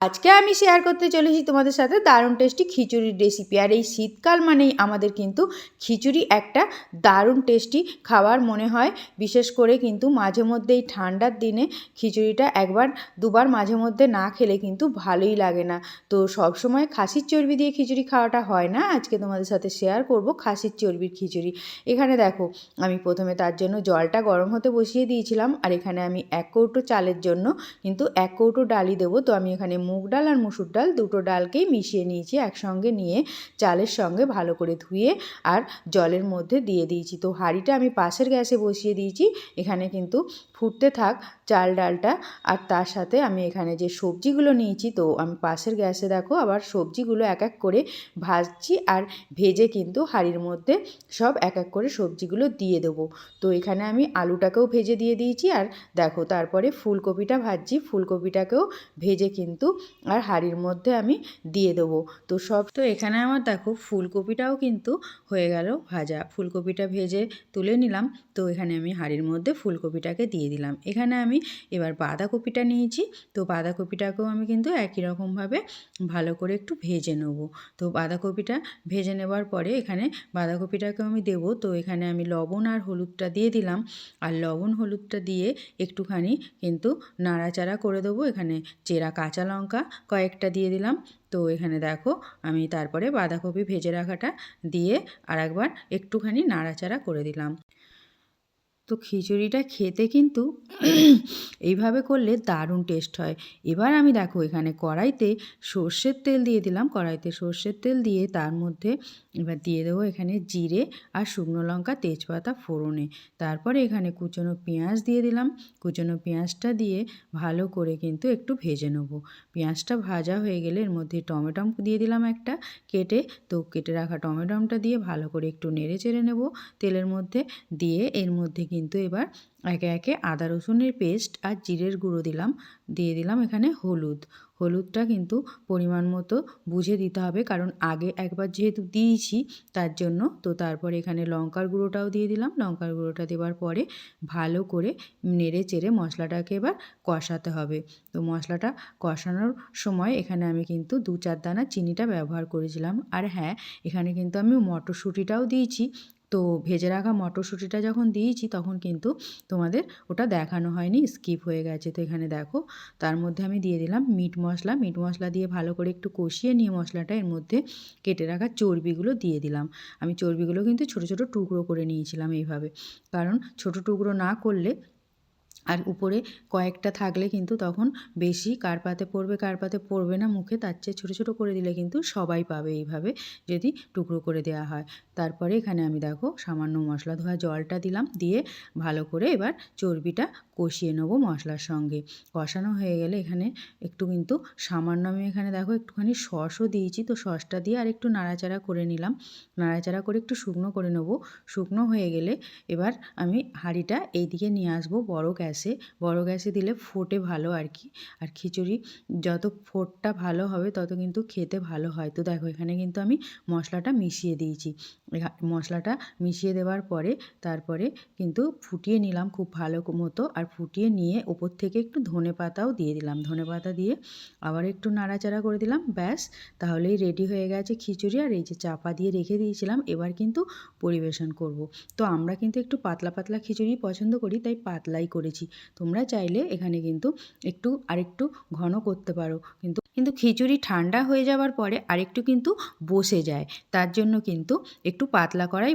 আজকে আমি শেয়ার করতে চলেছি তোমাদের সাথে দারুণ টেস্টি খিচুড়ির রেসিপি আর এই শীতকাল মানেই আমাদের কিন্তু খিচুড়ি একটা দারুণ টেস্টি খাবার মনে হয়। বিশেষ করে কিন্তু মাঝে মধ্যে এই ঠান্ডার দিনে খিচুড়িটা একবার, দুবার মাঝে মধ্যে না খেলে কিন্তু ভালোই লাগে না। তো সব সময় খাসির চর্বি দিয়ে খিচুড়ি খাওয়াটা হয় না। আজকে তোমাদের সাথে শেয়ার করব খাসির চর্বির খিচুড়ি। এখানে দেখো, আমি প্রথমে তার জন্য জলটা গরম হতে বসিয়ে দিয়েছিলাম, আর এখানে আমি এক কৌটো চালের জন্য কিন্তু এক কৌটো ডালি দেবো। তো আমি এখানে মুগ ডাল আর মুসুর ডাল দুটো ডালকেই মিশিয়ে নিয়েছি একসঙ্গে নিয়ে চালের সঙ্গে ভালো করে ধুয়ে আর জলের মধ্যে দিয়ে দিয়েছি। তো হাঁড়িটা আমি পাশের গ্যাসে বসিয়ে দিয়েছি, এখানে কিন্তু ফুটতে থাক চাল ডালটা। আর তার সাথে আমি এখানে যে সবজিগুলো নিয়েছি, তো আমি পাশের গ্যাসে দেখো আবার সবজিগুলো এক এক করে ভাজছি আর ভেজে কিন্তু হাঁড়ির মধ্যে সব এক এক করে সবজিগুলো দিয়ে দেবো। তো এখানে আমি আলুটাকেও ভেজে দিয়ে দিয়েছি আর দেখো তারপরে ফুলকপিটা ভাজছি, ফুলকপিটাকেও ভেজে কিন্তু আর হাঁড়ির মধ্যে আমি দিয়ে দেবো। তো সব তো এখানে আমার দেখো ফুলকপিটাও কিন্তু হয়ে গেল ভাজা। ফুলকপিটা ভেজে তুলে নিলাম। তো এখানে আমি হাঁড়ির মধ্যে ফুলকপিটাকে দিয়ে দিলাম। এখানে আমি এবার বাঁধাকপিটা নিয়েছি। তো বাঁধাকপিটাকেও আমি কিন্তু একই রকমভাবে ভালো করে একটু ভেজে নেব। তো বাঁধাকপিটা ভেজে নেবার পরে এখানে বাঁধাকপিটাকেও আমি দেবো। তো এখানে আমি লবণ আর হলুদটা দিয়ে দিলাম। আর লবণ হলুদটা দিয়ে একটুখানি কিন্তু নাড়াচাড়া করে দেবো। এখানে চেরা কাঁচা লঙ্কা কয়েকটা দিয়ে দিলাম। তো এখানে দেখো আমি তারপরে বাঁধাকপি ভেজে রাখাটা দিয়ে আর একবার একটুখানি নাড়াচাড়া করে দিলাম। তো খিচুড়িটা খেতে কিন্তু এইভাবে করলে দারুণ টেস্ট হয়। এবার আমি দেখো এখানে কড়াইতে সর্ষের তেল দিয়ে দিলাম। কড়াইতে সর্ষের তেল দিয়ে তার মধ্যে এবার দিয়ে দেবো এখানে জিরে আর শুকনো লঙ্কা, তেজপাতা, ফোড়নে। তারপরে এখানে কুচনো পেঁয়াজ দিয়ে দিলাম। কুচনো পেঁয়াজটা দিয়ে ভালো করে কিন্তু একটু ভেজে নেব। পেঁয়াজটা ভাজা হয়ে গেলে এর মধ্যে টমেটম দিয়ে দিলাম একটা কেটে। তো কেটে রাখা টমেটমটা দিয়ে ভালো করে একটু নেড়ে চেড়ে নেব। তেলের মধ্যে দিয়ে এর মধ্যে কিন্তু এবার একে একে আদা রসুনের পেস্ট আর জিরের গুঁড়ো দিলাম। দিয়ে দিলাম এখানে হলুদ। হলুদটা কিন্তু পরিমাণ মতো বুঝে দিতে হবে কারণ আগে একবার যেহেতু দিয়েছি তার জন্য। তো তারপর এখানে লঙ্কার গুঁড়োটাও দিয়ে দিলাম। লঙ্কার গুঁড়োটা দেওয়ার পরে ভালো করে নেড়ে চেড়ে মশলাটাকে এবার কষাতে হবে। তো মশলাটা কষানোর সময় এখানে আমি কিন্তু দু চার দানা চিনিটা ব্যবহার করেছিলাম। আর হ্যাঁ এখানে কিন্তু আমি মটরশুঁটিটাও দিয়েছি। তো ভেজে রাখা মটরশুঁটিটা যখন দিয়েছি, তখন কিন্তু তোমাদের ওটা দেখানো হয়নি, স্কিপ হয়ে গেছে। তো এখানে দেখো, তার মধ্যে আমি দিয়ে দিলাম মিট মশলা। মিট মশলা দিয়ে ভালো করে একটু কষিয়ে নিয়ে মশলাটা এর মধ্যে কেটে রাখা চর্বিগুলো দিয়ে দিলাম। আমি চর্বিগুলো কিন্তু ছোটো ছোটো টুকরো করে নিয়েছিলাম এইভাবে। কারণ ছোটো টুকরো না করলে আর উপরে কয়েকটা থাকলে কিন্তু তখন বেশি কার পাতে পড়বে কার পাতে পড়বে না মুখে, তার চেয়ে ছোটো ছোটো করে দিলে কিন্তু সবাই পাবে এইভাবে যদি টুকরো করে দেওয়া হয়। তারপরে এখানে আমি দেখো সামান্য মশলা ধোয়া জলটা দিলাম, দিয়ে ভালো করে এবার চর্বিটা কষিয়ে নেব মশলার সঙ্গে। কষানো হয়ে গেলে এখানে একটু কিন্তু সামান্য আমি এখানে দেখো একটুখানি সসও দিয়েছি, তো সসটা দিয়ে আর একটু নাড়াচাড়া করে নিলাম। নাড়াচাড়া করে একটু শুকনো করে নেব। শুকনো হয়ে গেলে এবার আমি হাঁড়িটা এইদিকে নিয়ে আসব বড় গ্যাসে, বড় গ্যাসে দিলে ফোটে ভালো আর কি। আর খিচুড়ি যত ফোটটা ভালো হবে, তত কিন্তু খেতে ভালো হয়। তো দেখো এখানে কিন্তু আমি মশলাটা মিশিয়ে দিয়েছি। মশলাটা মিশিয়ে দেওয়ার পরে তারপরে কিন্তু ফুটিয়ে নিলাম খুব ভালো মতো। আর ফুটিয়ে নিয়ে ওপর থেকে একটু ধনে পাতাও দিয়ে দিলাম। ধনে পাতা দিয়ে আবার একটু নাড়াচাড়া করে দিলাম, ব্যাস। তাহলেই রেডি হয়ে গেছে খিচুড়ি। আর এই যে চাপা দিয়ে রেখে দিয়েছিলাম, এবার কিন্তু পরিবেশন করব। তো আমরা কিন্তু একটু পাতলা পাতলা খিচুড়ি পছন্দ করি, তাই পাতলাই করেছি। তোমরা চাইলে এখানে কিন্তু একটু আরেকটু ঘন করতে পারো। কিন্তু কিন্তু খিচুড়ি ঠান্ডা হয়ে যাওয়ার পরে আরেকটু কিন্তু বসে যায়। তার জন্য কিন্তু একটু পাতলা করাই